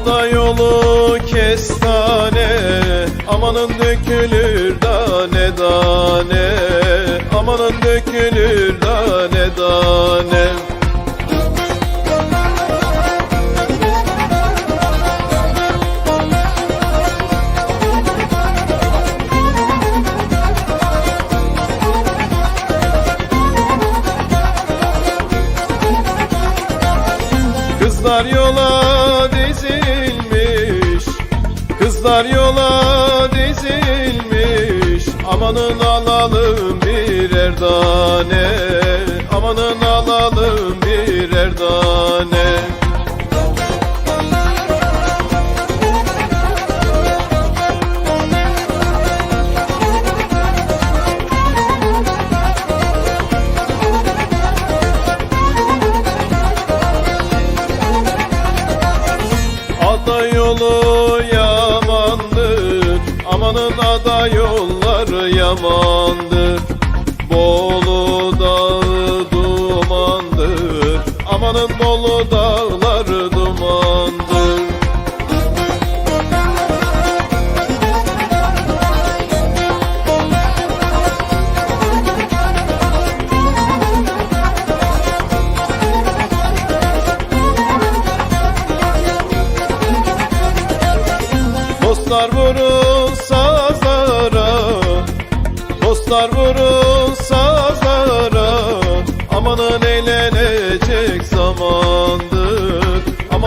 Ada yolu kestane Amanın dökülür tane tane Amanın dökülür tane tane Kızlar yola Kızlar yola dizilmiş. Amanın alalım birer tane Amanın alalım birer tane Amanın ada yolları yamandır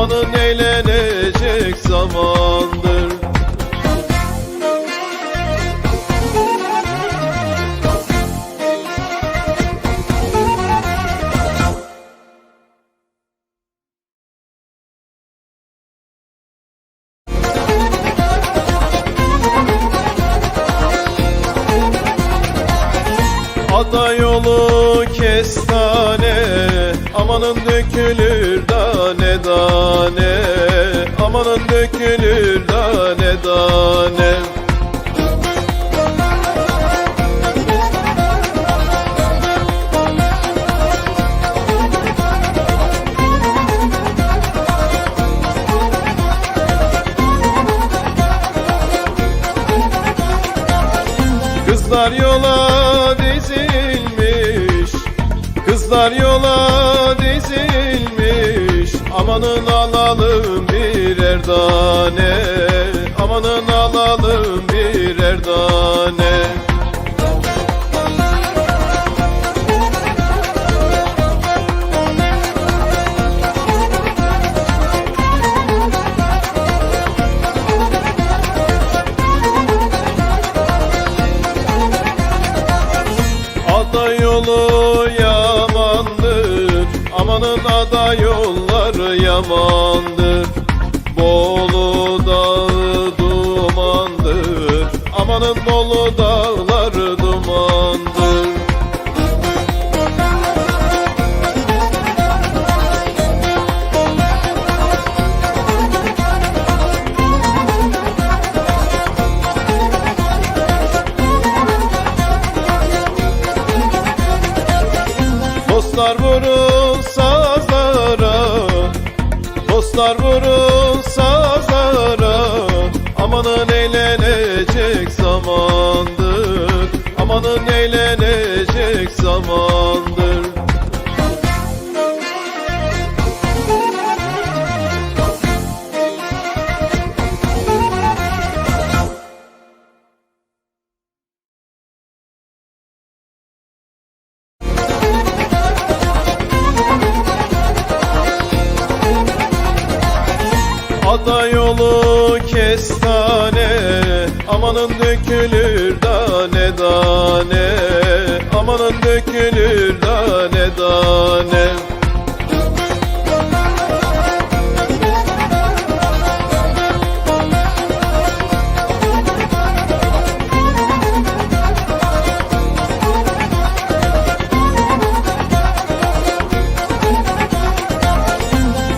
Amanın eğlenecek zamandır. Ada yolu kestane Amanın dökülür tane Amanın dökülür tane tane Kızlar yola dizilmiş Kızlar yola dizilmiş Amanın alalım birer tane Amanın alalım birer tane Ada yolu yamandır. Amanın ada yolları yamandır Bolu dağı dumandır. Amanın Bolu dağları dumandır. Dostlar vurun Dostlar vurun sazlara. Amanın eğlenecek zamandır. Amanın eğlenecek zamandır tane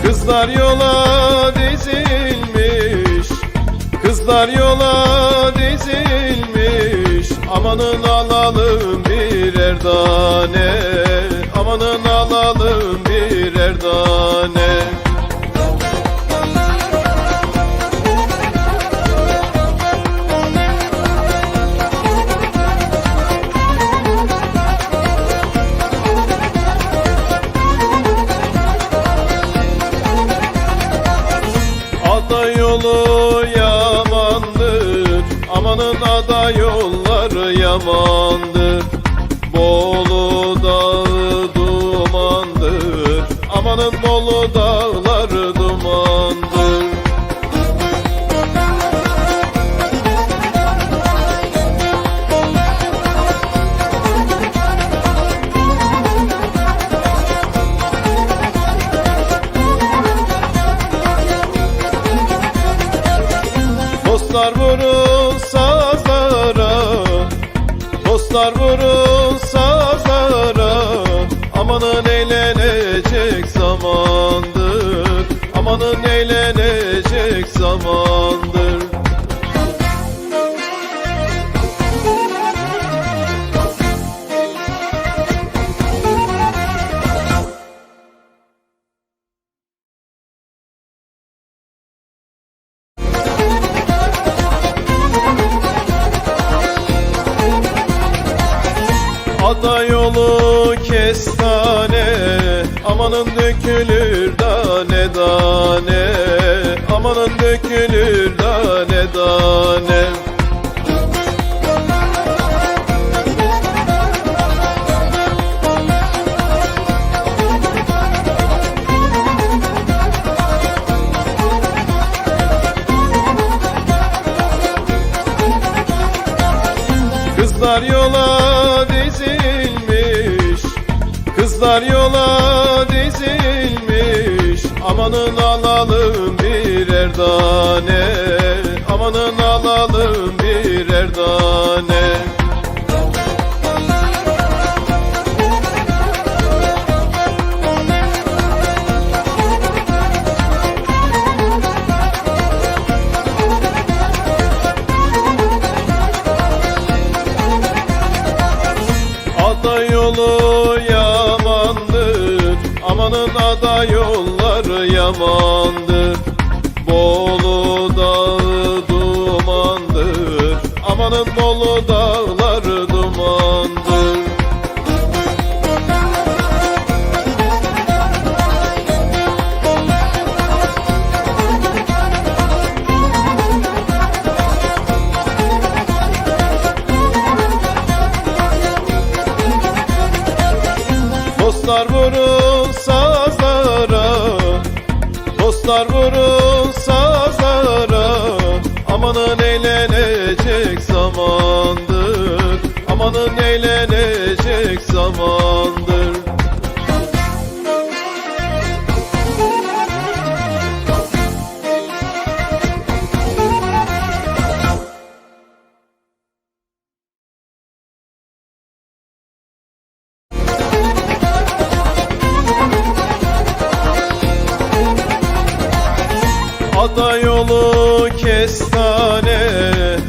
Kızlar yola dizilmiş. Kızlar yola dizilmiş. Amanın alalım birer tane Amanın alalım birer tane Ada yolu yamandır Amanın ada yolları yamandır. Bolu dağ Amanın Bolu dağları dumandır Dostlar vurun sazlara Dostlar vurun sazlara. Amanın eğlenecek zamandır. Amanın eğlenecek zamandır Amanın dökülür tane tane Amanın dökülür tane tane Kızlar yola dizilmiş. Kızlar yola Amanın alalım birer tane. Amanın yamandır Bolu dağı dumandır. Amanın Bolu dağları dumandır Amanın eğlenecek zamandır. Amanın eğlenecek zamandır Ada yolu kestane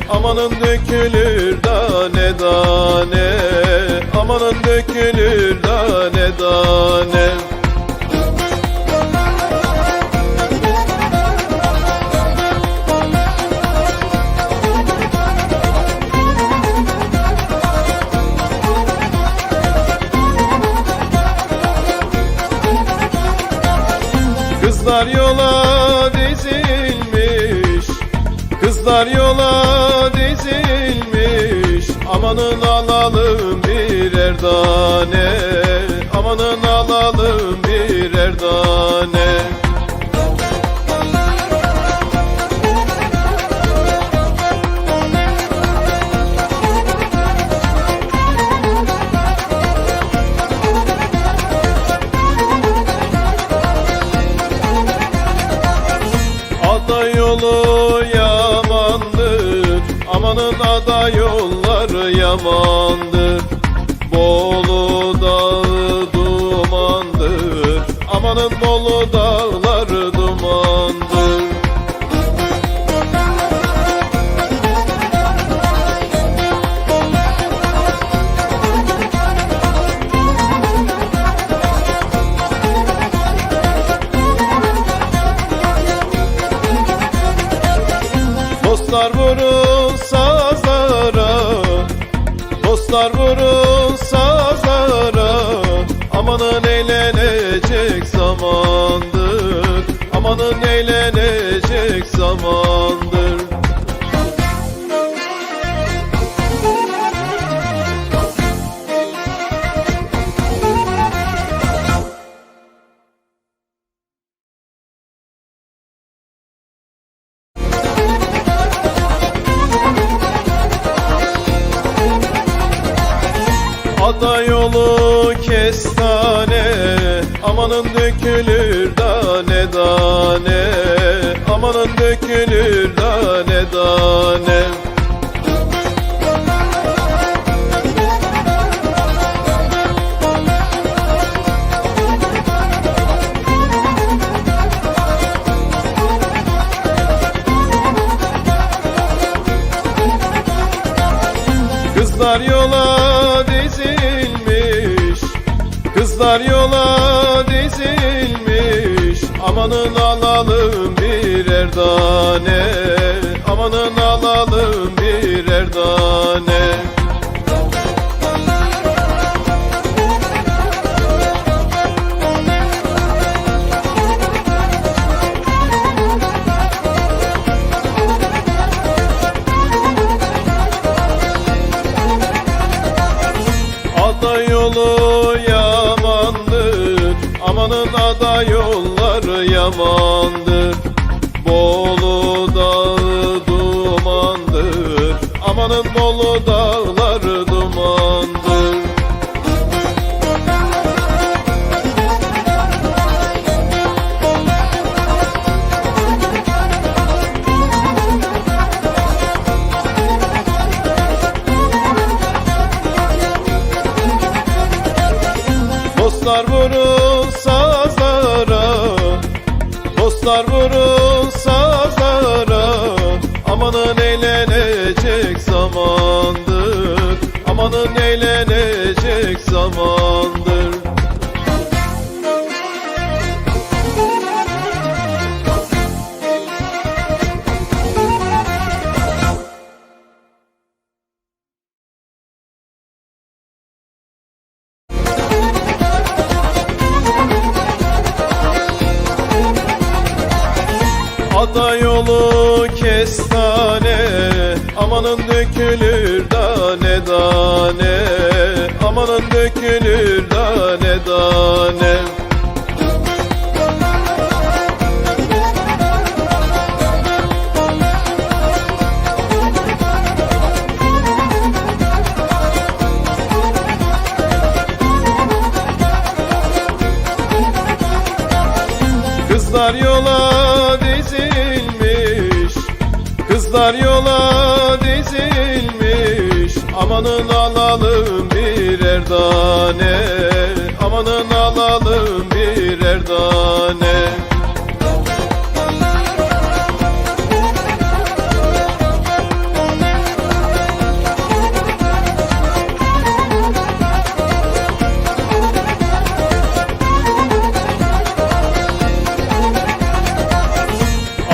Amanın dökülür tane tane Amanın dökülür tane tane Kızlar yola dizilmiş Kızlar yola dizilmiş Amanın alalım birer tane Amanın alalım birer tane Amanın ada yolları yamandır Bolu dağı dumandır. Amanın Bolu dağları Amanın eğlenecek zamandır. Amanın eğlenecek zamandır Amanın dökülür tane tane. Kızlar yola dizilmiş. Kızlar yola dizilmiş. Amanın alalım tane Amanın alalım birer tane Ada yolu yamandır. Amanın ada yolları yamandır Amanın Bolu dağları dumandır Dostlar vurun sazlara Dostlar vurun Amanın eğlenecek zamandır? Ada yolu kestane Amanın dökülür tane Amanın dökülür tane tane tane Amanın alalım birer tane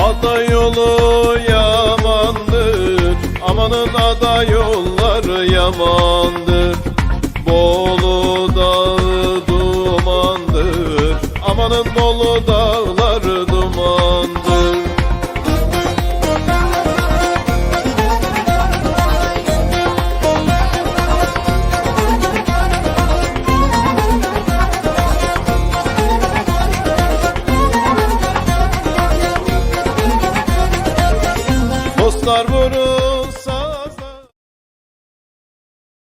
Ada yolu yamandır. Amanın ada yolları yamandır Amanın Bolu dağları